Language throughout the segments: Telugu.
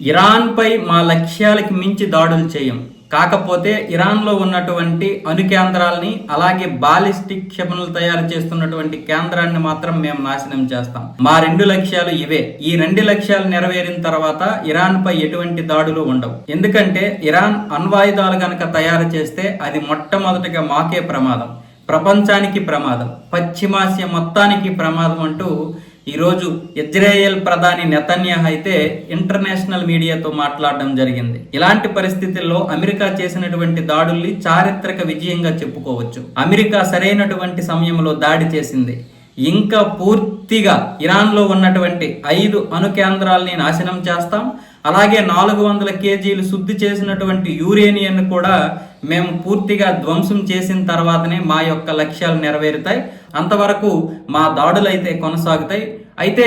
ఇరాన్పై మా లక్ష్యాలకి మించి దాడులు చేయం. కాకపోతే ఇరాన్లో ఉన్నటువంటి అణు కేంద్రాలని అలాగే బాలిస్టిక్ క్షిపణులు తయారు చేస్తున్నటువంటి కేంద్రాన్ని మాత్రం మేము నాశనం చేస్తాం. మా రెండు లక్ష్యాలు ఇవే. ఈ రెండు లక్ష్యాలు నెరవేరిన తర్వాత ఇరాన్పై ఎటువంటి దాడులు ఉండవు. ఎందుకంటే ఇరాన్ అణ్వాయుధాలు గనక తయారు చేస్తే అది మొట్టమొదటిగా మాకే ప్రమాదం. ప్రపంచానికి ప్రమాదం. పశ్చిమాసియా మొత్తానికి ప్రమాదం అంటూ ఈరోజు ఇజ్రాయెల్ ప్రధాని నెతన్యాహ్ అయితే ఇంటర్నేషనల్ మీడియాతో మాట్లాడడం జరిగింది. ఇలాంటి పరిస్థితుల్లో అమెరికా చేసినటువంటి దాడుల్ని చారిత్రక విజయంగా చెప్పుకోవచ్చు. అమెరికా సరైనటువంటి సమయంలో దాడి చేసింది. ఇంకా పూర్తిగా ఇరాన్లో ఉన్నటువంటి ఐదు అణు కేంద్రాలని నాశనం చేస్తాం. అలాగే నాలుగు వందల కేజీలు శుద్ధి చేసినటువంటి యూరేనియన్ కూడా మేము పూర్తిగా ధ్వంసం చేసిన తర్వాతనే మా యొక్క లక్ష్యాలు నెరవేరుతాయి. అంతవరకు మా దాడులు అయితే కొనసాగుతాయి. అయితే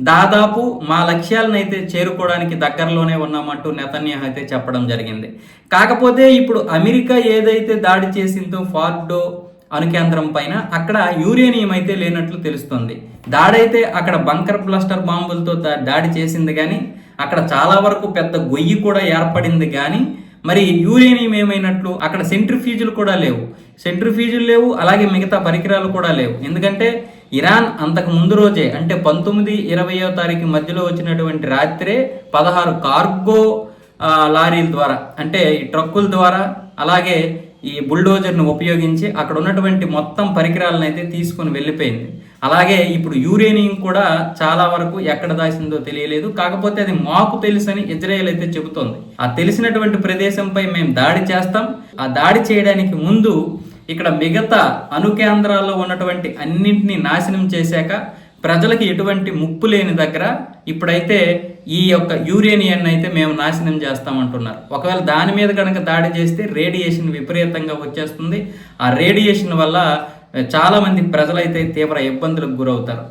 దాదాపు మా లక్ష్యాలను అయితే చేరుకోవడానికి దగ్గరలోనే ఉన్నామంటూ నెతన్యా అయితే చెప్పడం జరిగింది. కాకపోతే ఇప్పుడు అమెరికా ఏదైతే దాడి చేసిందో ఫార్డో అణుకేంద్రం పైన అక్కడ యూరేనియం అయితే లేనట్లు తెలుస్తుంది. దాడైతే అక్కడ బంకర్ బ్లాస్టర్ బాంబులతో దా- దాడి చేసింది కానీ అక్కడ చాలా వరకు పెద్ద గొయ్యి కూడా ఏర్పడింది కానీ మరి యూరేనియం ఏమైనట్లు అక్కడ సెంట్రిఫ్యూజులు కూడా లేవు. సెంట్రిఫ్యూజులు లేవు అలాగే మిగతా పరికరాలు కూడా లేవు. ఎందుకంటే ఇరాన్ అంతకు ముందు రోజే అంటే పంతొమ్మిది ఇరవయో తారీఖు మధ్యలో వచ్చినటువంటి రాత్రే పదహారు కార్గో లారీల ద్వారా అంటే ఈ ట్రక్కుల ద్వారా అలాగే ఈ బుల్డోజర్ను ఉపయోగించి అక్కడ ఉన్నటువంటి మొత్తం పరికరాలను అయితే తీసుకొని వెళ్ళిపోయింది. అలాగే ఇప్పుడు యూరేనియం కూడా చాలా వరకు ఎక్కడ దాచిందో తెలియలేదు. కాకపోతే అది మాకు తెలుసని ఇజ్రాయెల్ అయితే చెబుతోంది. ఆ తెలిసినటువంటి ప్రదేశంపై మేము దాడి చేస్తాం. ఆ దాడి చేయడానికి ముందు ఇక్కడ మిగతా అణు కేంద్రాల్లో ఉన్నటువంటి అన్నింటినీ నాశనం చేశాక ప్రజలకి ఎటువంటి ముప్పు లేని దగ్గర ఇప్పుడైతే ఈ యొక్క యూరేనియన్ అయితే మేము నాశనం చేస్తామంటున్నారు. ఒకవేళ దాని మీద కనుక దాడి చేస్తే రేడియేషన్ విపరీతంగా వచ్చేస్తుంది. ఆ రేడియేషన్ వల్ల చాలామంది ప్రజలైతే తీవ్ర ఇబ్బందులకు గురవుతారు.